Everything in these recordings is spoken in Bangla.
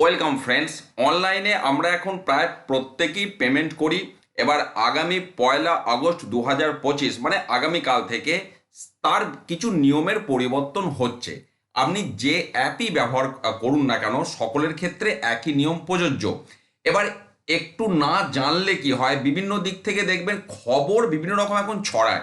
ওয়েলকাম ফ্রেন্ডস অনলাইনে আমরা এখন প্রায় প্রত্যেকেই পেমেন্ট করি। এবার আগামী পয়লা আগস্ট দু হাজার পঁচিশ মানে আগামীকাল থেকে তার কিছু নিয়মের পরিবর্তন হচ্ছে। আপনি যে অ্যাপই ব্যবহার করুন না কেন, সকলের ক্ষেত্রে একই নিয়ম প্রযোজ্য। এবার একটু না জানলে কি হয়, বিভিন্ন দিক থেকে দেখবেন খবর বিভিন্ন রকম এখন ছড়ায়।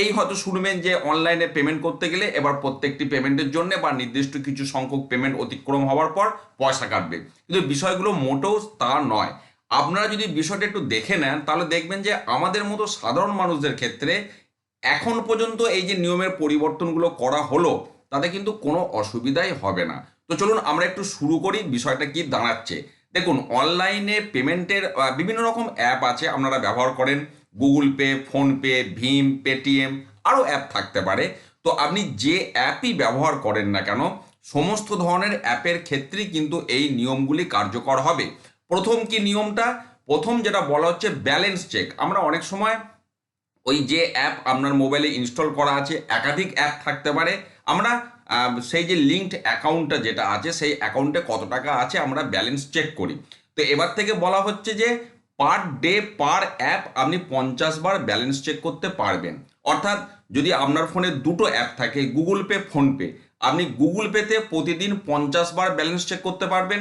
এই হয়তো শুনবেন যে অনলাইনে পেমেন্ট করতে গেলে এবার প্রত্যেকটি পেমেন্টের জন্য বা নির্দিষ্ট কিছু সংখ্যক পেমেন্ট অতিক্রম হওয়ার পর পয়সা কাটবে। কিন্তু বিষয়গুলো মোটেও তা নয়। আপনারা যদি বিষয়টা একটু দেখে নেন, তাহলে দেখবেন যে আমাদের মতো সাধারণ মানুষদের ক্ষেত্রে এখন পর্যন্ত এই যে নিয়মের পরিবর্তনগুলো করা হলো, তাতে কিন্তু কোনো অসুবিধাই হবে না। তো চলুন আমরা একটু শুরু করি, বিষয়টা কি দাঁড়াচ্ছে। দেখুন অনলাইনে পেমেন্টের বিভিন্ন রকম অ্যাপ আছে আপনারা ব্যবহার করেন। গুগল পে ফোনপে ভীম পেটিএম আরও অ্যাপ থাকতে পারে। তো আপনি যে অ্যাপই ব্যবহার করেন না কেন, সমস্ত ধরনের অ্যাপের ক্ষেত্রেই কিন্তু এই নিয়মগুলি কার্যকর হবে। প্রথম কি নিয়মটা? প্রথম যেটা বলা হচ্ছে ব্যালেন্স চেক আমরা অনেক সময় ওই যে অ্যাপ আপনার মোবাইলে ইনস্টল করা আছে, একাধিক অ্যাপ থাকতে পারে। আমরা সেই যে লিঙ্কড অ্যাকাউন্টটা যেটা আছে, সেই অ্যাকাউন্টে কত টাকা আছে আমরা ব্যালেন্স চেক করি। তো এবার থেকে বলা হচ্ছে যে পার ডে, পার অ্যাপ আপনি পঞ্চাশ বার ব্যালেন্স চেক করতে পারবেন। অর্থাৎ যদি আপনার ফোনে দুটো অ্যাপ থাকে, গুগল পে ফোনপে আপনি গুগল পেতে প্রতিদিন পঞ্চাশ বার ব্যালেন্স চেক করতে পারবেন।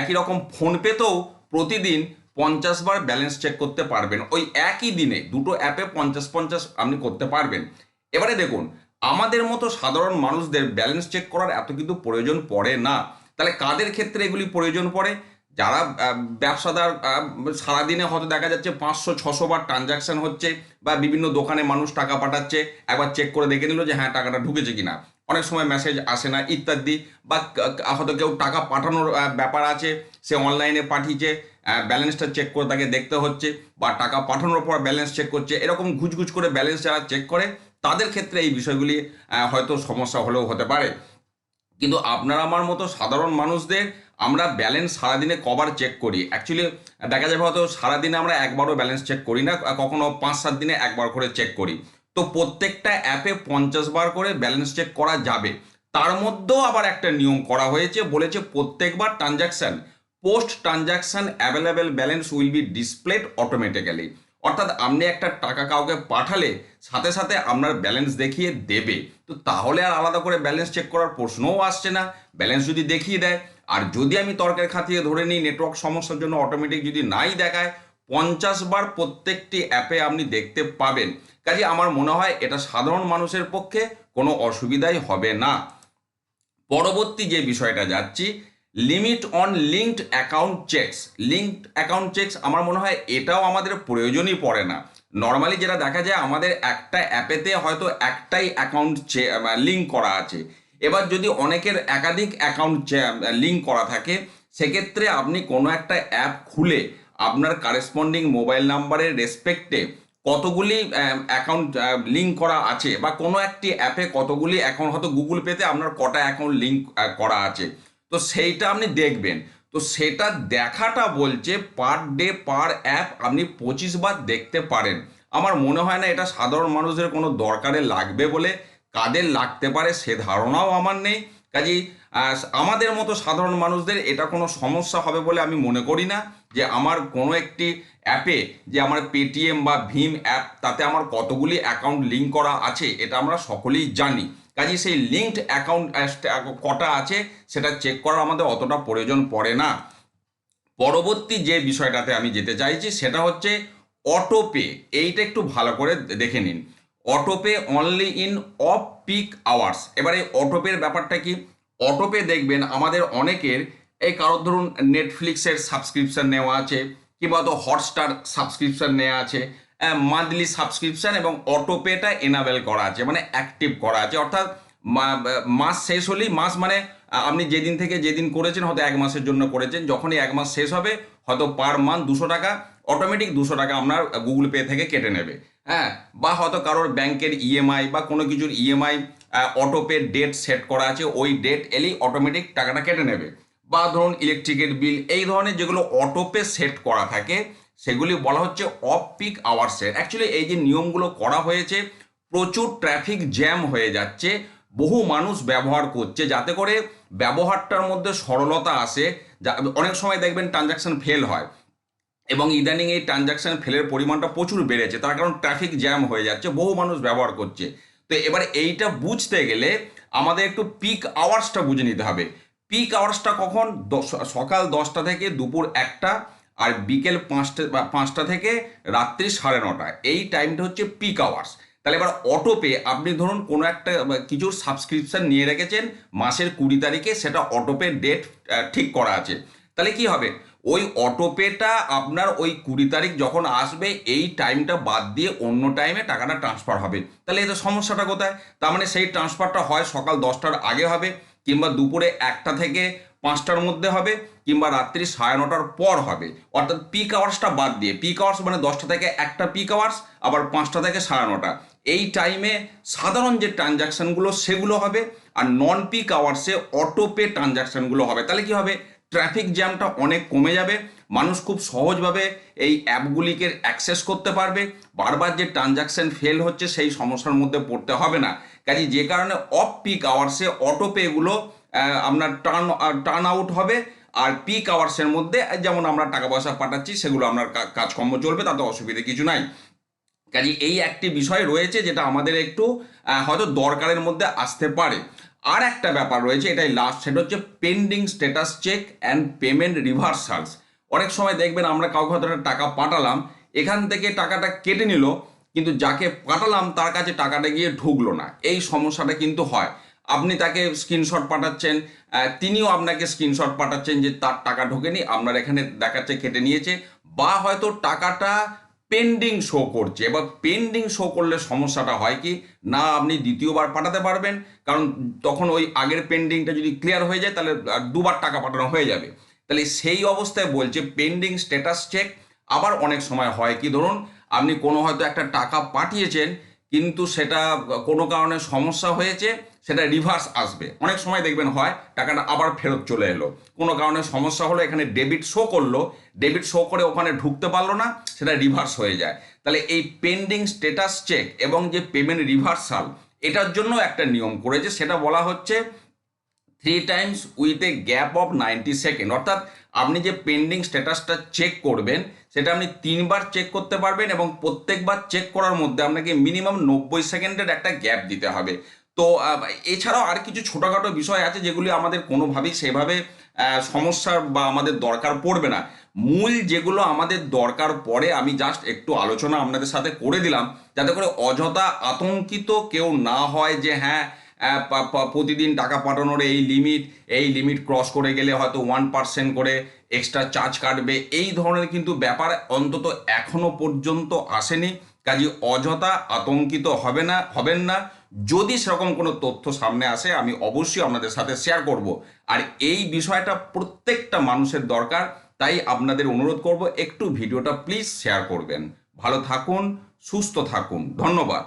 একই রকম ফোনপেতেও প্রতিদিন পঞ্চাশ বার ব্যালেন্স চেক করতে পারবেন। ওই একই দিনে দুটো অ্যাপে পঞ্চাশ পঞ্চাশ আপনি করতে পারবেন। এবারে দেখুন, আমাদের মতো সাধারণ মানুষদের ব্যালেন্স চেক করার এত কিন্তু প্রয়োজন পড়ে না। তাহলে কাদের ক্ষেত্রে এগুলি প্রয়োজন পড়ে? যারা ব্যবসাদার সারাদিনে হয়তো দেখা যাচ্ছে পাঁচশো, ছশো বার ট্রানজাকশন হচ্ছে বা বিভিন্ন দোকানে মানুষ টাকা পাঠাচ্ছে, একবার চেক করে দেখে নিল যে হ্যাঁ টাকাটা ঢুকেছে কিনা। অনেক সময় মেসেজ আসে না, ইত্যাদি, বা হয়তো কেউ টাকা পাঠানোর ব্যাপার আছে, সে অনলাইনে পাঠিয়েছে ব্যালেন্সটা চেক করে তাকে দেখতে হচ্ছে, বা টাকা পাঠানোর পর ব্যালেন্স চেক করছে, এরকম ঘুচঘুচ করে ব্যালেন্স যারা চেক করে, তাদের ক্ষেত্রে এই বিষয়গুলি হয়তো সমস্যা হলেও হতে পারে। কিন্তু আপনারা আমার মতো সাধারণ মানুষদের আমরা ব্যালেন্স সারাদিনে কবার চেক করি। অ্যাকচুয়ালি দেখা যাবে হয়তো সারাদিনে আমরা একবারও ব্যালেন্স চেক করি না কখনো পাঁচ সাত দিনে একবার করে চেক করি। তো প্রত্যেকটা অ্যাপে পঞ্চাশ বার করে ব্যালেন্স চেক করা যাবে। তার মধ্যেও আবার একটা নিয়ম করা হয়েছে, বলেছে প্রত্যেকবার transaction post transaction available balance will be displayed automatically অর্থাৎ আপনি একটা টাকা কাউকে পাঠালে, সাথে সাথে আপনার ব্যালেন্স দেখিয়ে দেবে। তো তাহলে আর আলাদা করে ব্যালেন্স চেক করার প্রশ্নও আসছে না। ব্যালেন্স যদি দেখিয়ে দেয় আর যদি আমি তর্কের খাতিয়ে ধরে নিই নেটওয়ার্ক সমস্যার জন্য অটোমেটিক যদি নাই দেখায়, পঞ্চাশ বার প্রত্যেকটি অ্যাপে আপনি দেখতে পাবেন। কাজে আমার মনে হয় এটা সাধারণ মানুষের পক্ষে কোনো অসুবিধাই হবে না। পরবর্তী যে বিষয়টা যাচ্ছি limit on linked account checks linked account checks আমার মনে হয় এটাও আমাদের প্রয়োজনই পড়ে না। নর্মালি যেটা দেখা যায়, আমাদের একটা অ্যাপেতে হয়তো একটাই অ্যাকাউন্ট লিঙ্ক করা আছে। এবার যদি অনেকের একাধিক অ্যাকাউন্ট লিঙ্ক করা থাকে, সেক্ষেত্রে আপনি কোনো একটা অ্যাপ খুলে আপনার কারেসপন্ডিং মোবাইল নাম্বারের রেসপেক্টে কতগুলি অ্যাকাউন্ট লিঙ্ক করা আছে বা কোনো একটি অ্যাপে কতগুলি অ্যাকাউন্ট হয়তো গুগল পেতে আপনার কটা অ্যাকাউন্ট লিঙ্ক করা আছে। তো সেইটা আপনি দেখবেন। তো সেটা দেখাটা বলছে পার ডে পার অ্যাপ আপনি পঁচিশ বার দেখতে পারেন। আমার মনে হয় না এটা সাধারণ মানুষের কোনো দরকারে লাগবে বলে কাদের লাগতে পারে সে ধারণাও আমার নেই। কাজেই আমাদের মতো সাধারণ মানুষদের এটা কোনো সমস্যা হবে বলে আমি মনে করি না যে আমার কোনো একটি অ্যাপে যে আমার পেটিএম বা ভীম অ্যাপ তাতে আমার কতগুলি অ্যাকাউন্ট লিঙ্ক করা আছে এটা আমরা সকলেই জানি। কাজেই সেই লিঙ্কড অ্যাকাউন্ট কটা আছে সেটা চেক করার আমাদের অতটা প্রয়োজন পড়ে না। পরবর্তী যে বিষয়টাতে আমি যেতে চাইছি সেটা হচ্ছে অটোপে এইটা একটু ভালো করে দেখে নিন। AutoPay only in off peak hours এবার এই অটোপের ব্যাপারটা কি? অটোপে দেখবেন আমাদের অনেকের, এই কারোর ধরুন নেটফ্লিক্সের সাবস্ক্রিপশন নেওয়া আছে, কিংবা তো হটস্টার সাবস্ক্রিপশন নেওয়া আছে মান্থলি সাবস্ক্রিপশন এবং অটোপেটা এনাবেল করা আছে মানে অ্যাক্টিভ করা আছে। অর্থাৎ মাস শেষ হলেই, মাস মানে আপনি যেদিন থেকে যেদিন করেছেন, হয়তো এক মাসের জন্য করেছেন, যখনই এক মাস শেষ হবে, হয়তো পার মান্থ দুশো টাকা অটোমেটিক দুশো টাকা আপনার গুগল পে থেকে কেটে নেবে। হ্যাঁ বা হয়তো কারোর ব্যাংকের ইএমআই বা কোনো কিছুর ইএমআই অটোপে ডেট সেট করা আছে, ওই ডেট এলেই অটোমেটিক টাকাটা কেটে নেবে। বা ধরুন ইলেকট্রিকের বিল এই ধরনের যেগুলো অটোপে সেট করা থাকে, সেগুলি বলা হচ্ছে অফ পিক আওয়ার্সের অ্যাকচুয়ালি এই যে নিয়মগুলো করা হয়েছে, প্রচুর ট্রাফিক জ্যাম হয়ে যাচ্ছে, বহু মানুষ ব্যবহার করছে, যাতে করে ব্যবহারটার মধ্যে সরলতা আসে অনেক সময় দেখবেন ট্রানজাকশন ফেল হয়। এবং ইদানিং এই ট্রানজাকশন ফেলের পরিমাণটা প্রচুর বেড়েছে। তার কারণ ট্রাফিক জ্যাম হয়ে যাচ্ছে, বহু মানুষ ব্যবহার করছে। তো এবার এইটা বুঝতে গেলে আমাদের একটু পিক আওয়ার্সটা বুঝে নিতে হবে। পিক আওয়ার্সটা কখন? সকাল দশটা থেকে দুপুর একটা আর বিকেল পাঁচটা পাঁচটা থেকে রাত্রি সাড়ে নটা। এই টাইমটা হচ্ছে পিক আওয়ার্স তাহলে এবার অটোপে আপনি ধরুন কোনো একটা, বা কিছু সাবস্ক্রিপশন নিয়ে রেখেছেন, মাসের কুড়ি তারিখে সেটা অটোপে ডেট ঠিক করা আছে। তাহলে কি হবে? ওই অটোপেটা আপনার ওই কুড়ি তারিখ যখন আসবে, এই টাইমটা বাদ দিয়ে অন্য টাইমে টাকাটা ট্রান্সফার হবে। তাহলে এতে সমস্যাটা কোথায়? তার মানে সেই ট্রান্সফারটা হয় সকাল দশটার আগে হবে, কিংবা দুপুরে একটা থেকে পাঁচটার মধ্যে হবে, কিংবা রাত্রি সাড়ে নটার পর হবে। অর্থাৎ পিক আওয়ার্সটা বাদ দিয়ে পিক আওয়ার্স মানে দশটা থেকে একটা পিক আওয়ার্স আবার পাঁচটা থেকে সাড়ে নটা। এই টাইমে সাধারণ যে ট্রানজাকশনগুলো সেগুলো হবে, আর নন পিক আওয়ার্সে অটোপে ট্রানজাকশনগুলো হবে। তাহলে কি হবে? ট্রাফিক জ্যামটা অনেক কমে যাবে। মানুষ খুব সহজভাবে এই অ্যাপগুলিকে অ্যাক্সেস করতে পারবে। বারবার যে ট্রানজাকশন ফেল হচ্ছে সেই সমস্যার মধ্যে পড়তে হবে না। কাজে যে কারণে অফ পিক আওয়ার্সে অটোপে এগুলো আহ, আপনার টার্ন টার্ন আউট হবে। আর পিক আওয়ার্সের মধ্যে যেমন আমরা টাকা পয়সা পাঠাচ্ছি সেগুলো আপনার কাজকর্ম চলবে তাতে অসুবিধে কিছু নাই। কাজে এই একটি বিষয় রয়েছে যেটা আমাদের একটু হয়তো দরকারের মধ্যে আসতে পারে। আর একটা ব্যাপার রয়েছে, এটাই লাস্ট সেটা হচ্ছে pending status check and payment reversals অনেক সময় দেখবেন আমরা কাউকে হয়তো টাকা পাঠালাম, এখান থেকে টাকাটা কেটে নিল, কিন্তু যাকে পাঠালাম তার কাছে টাকাটা গিয়ে ঢুকলো না। এই সমস্যাটা কিন্তু হয়। আপনি তাকে স্ক্রিনশট পাঠাচ্ছেন তিনিও আপনাকে স্ক্রিনশট পাঠাচ্ছেন যে তার টাকা ঢোকেনি, আপনার এখানে দেখাচ্ছে কেটে নিয়েছে, বা হয়তো টাকাটা পেন্ডিং শো করছে। এবার পেন্ডিং শো করলে সমস্যাটা হয় কি? না, আপনি দ্বিতীয়বার পাঠাতে পারবেন। কারণ তখন ওই আগের পেন্ডিংটা যদি ক্লিয়ার হয়ে যায়, তাহলে দুবার টাকা পাঠানো হয়ে যাবে। তাহলে সেই অবস্থায় বলছে পেন্ডিং স্ট্যাটাস চেক আবার অনেক সময় হয় কি, ধরুন, আপনি কোনো হয়তো একটা টাকা পাঠিয়েছেন কিন্তু সেটা কোনো কারণে সমস্যা হয়েছে, সেটা রিভার্স আসবে। অনেক সময় দেখবেন হয়, টাকাটা আবার ফেরত চলে এলো। কোনো কারণে সমস্যা হলো, এখানে ডেবিট শো করল ডেবিট শো করে ওখানে ঢুকতে পারল না, সেটা রিভার্স হয়ে যায়। তাহলে এই পেন্ডিং স্টেটাস চেক এবং যে পেমেন্ট রিভার্সাল এটার জন্য একটা নিয়ম করেছে, সেটা বলা হচ্ছে three times with a gap of ninety second অর্থাৎ আপনি যে পেন্ডিং স্ট্যাটাসটা চেক করবেন, সেটা আপনি তিনবার চেক করতে পারবেন এবং প্রত্যেকবার চেক করার মধ্যে আপনাকে মিনিমাম নব্বই সেকেন্ডের একটা গ্যাপ দিতে হবে। তো এছাড়াও আর কিছু ছোটোখাটো বিষয় আছে যেগুলি আমাদের কোনোভাবেই সেভাবে সমস্যার বা আমাদের দরকার পড়বে না। মূল যেগুলো আমাদের দরকার পড়ে, আমি জাস্ট একটু আলোচনা আপনাদের সাথে করে দিলাম। যাতে করে অযথা আতঙ্কিত কেউ না হয় যে হ্যাঁ প্রতিদিন টাকা পাঠানোর এই লিমিট এই লিমিট ক্রস করে গেলে হয়তো ওয়ান পার্সেন্ট করে এক্সট্রা চার্জ কাটবে। এই ধরনের কিন্তু ব্যাপার অন্তত এখনও পর্যন্ত আসেনি। কাজে অযথা আতঙ্কিত হবে না, হবেন না। যদি সেরকম কোনো তথ্য সামনে আসে, আমি অবশ্যই আপনাদের সাথে শেয়ার করব। আর এই বিষয়টা প্রত্যেকটা মানুষের দরকার, তাই আপনাদের অনুরোধ করব, একটু ভিডিওটা প্লিজ শেয়ার করবেন। ভালো থাকুন, সুস্থ থাকুন। ধন্যবাদ।